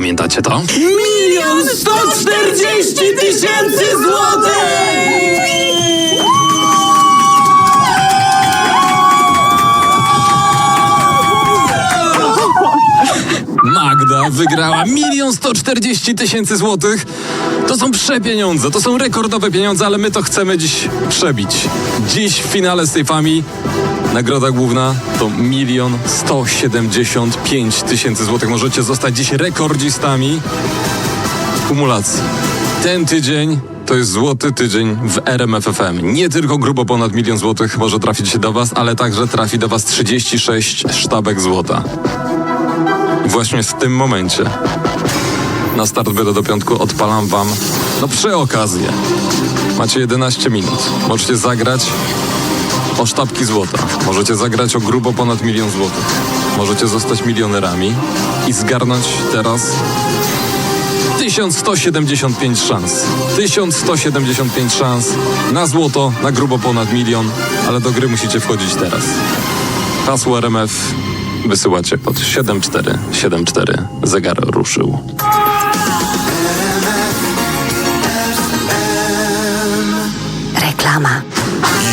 Pamiętacie to? Milion sto czterdzieści tysięcy złotych! Magda wygrała milion sto czterdzieści tysięcy złotych. To są przepieniądze, to są rekordowe pieniądze, ale my to chcemy dziś przebić. Dziś w finale z tej fami nagroda główna to milion sto siedemdziesiąt pięć tysięcy złotych. Możecie zostać dziś rekordzistami kumulacji. Ten tydzień to jest złoty tydzień w RMFFM. Nie tylko grubo ponad milion złotych może trafić się do Was, ale także trafi do Was 36 sztabek złota. Właśnie w tym momencie na start byle do piątku odpalam Wam no przy okazję. Macie 11 minut. Możecie zagrać o sztabki złota. Możecie zagrać o grubo ponad milion złotych. Możecie zostać milionerami i zgarnąć teraz 1175 szans. 1175 szans na złoto, na grubo ponad milion, ale do gry musicie wchodzić teraz. Hasło RMF wysyłacie pod 7474. Zegar ruszył. Reklama.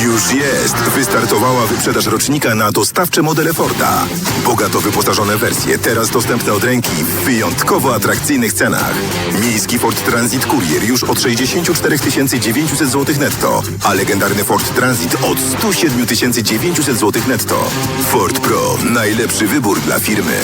Już jest! Wystartowała wyprzedaż rocznika na dostawcze modele Forda. Bogato wyposażone wersje, teraz dostępne od ręki w wyjątkowo atrakcyjnych cenach. Miejski Ford Transit Courier już od 64 900 zł netto, a legendarny Ford Transit od 107 900 zł netto. Ford Pro, najlepszy wybór dla firmy.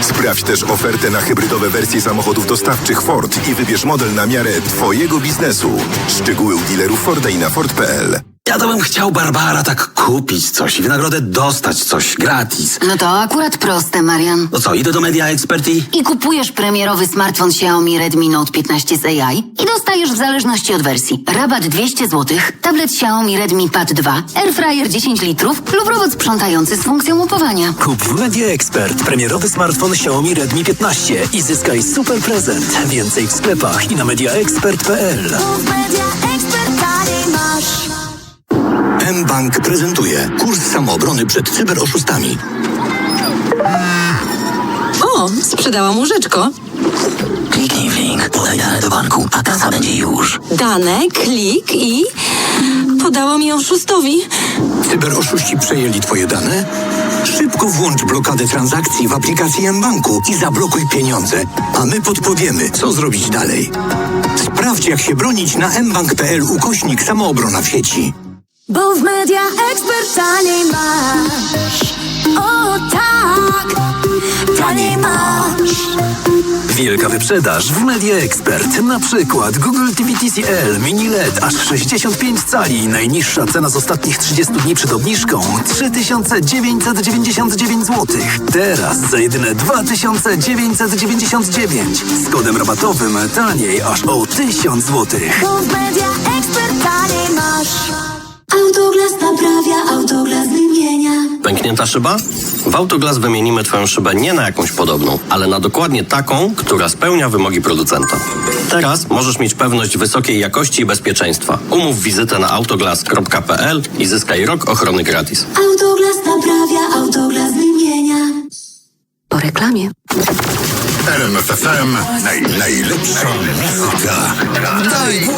Sprawdź też ofertę na hybrydowe wersje samochodów dostawczych Ford i wybierz model na miarę Twojego biznesu. Szczegóły u dealerów Forda i na Ford.pl. Ja to bym chciał Barbara tak kupić coś i w nagrodę dostać coś gratis. No to akurat proste, Marian. No co, idę do Media Expert i... I kupujesz premierowy smartfon Xiaomi Redmi Note 15 z AI i dostajesz w zależności od wersji rabat 200 zł, tablet Xiaomi Redmi Pad 2, airfryer 10 litrów lub robot sprzątający z funkcją łapowania. Kup w Media Expert premierowy smartfon Xiaomi Redmi 15 i zyskaj super prezent. Więcej w sklepach i na mediaexpert.pl. mBank prezentuje kurs samoobrony przed cyberoszustami. O, sprzedałam łóżeczko. Kliknij w link, podaj dane do banku, a kasa będzie już. Dane, klik i... Podało mi oszustowi. Cyberoszuści przejęli twoje dane? Szybko włącz blokadę transakcji w aplikacji mBanku i zablokuj pieniądze, a my podpowiemy, co zrobić dalej. Sprawdź, jak się bronić na mbank.pl ukośnik samoobrona w sieci. Bo w media ekspert taniej masz. O tak, taniej masz. Wielka wyprzedaż w Media Expert. Na przykład Google TV TCL Mini LED aż 65 cali. Najniższa cena z ostatnich 30 dni przed obniżką 3999 zł. Teraz za jedyne 2999. Z kodem rabatowym taniej aż o 1000 zł. Bo w media ekspert taniej masz. Autoglas naprawia, autoglas wymienia. Pęknięta szyba? W Autoglas wymienimy Twoją szybę nie na jakąś podobną, ale na dokładnie taką, która spełnia wymogi producenta. Teraz możesz mieć pewność wysokiej jakości i bezpieczeństwa. Umów wizytę na autoglas.pl i zyskaj rok ochrony gratis. Autoglas naprawia, autoglas wymienia. Po reklamie. RMFFM naj, najlepsza muzyka. Daj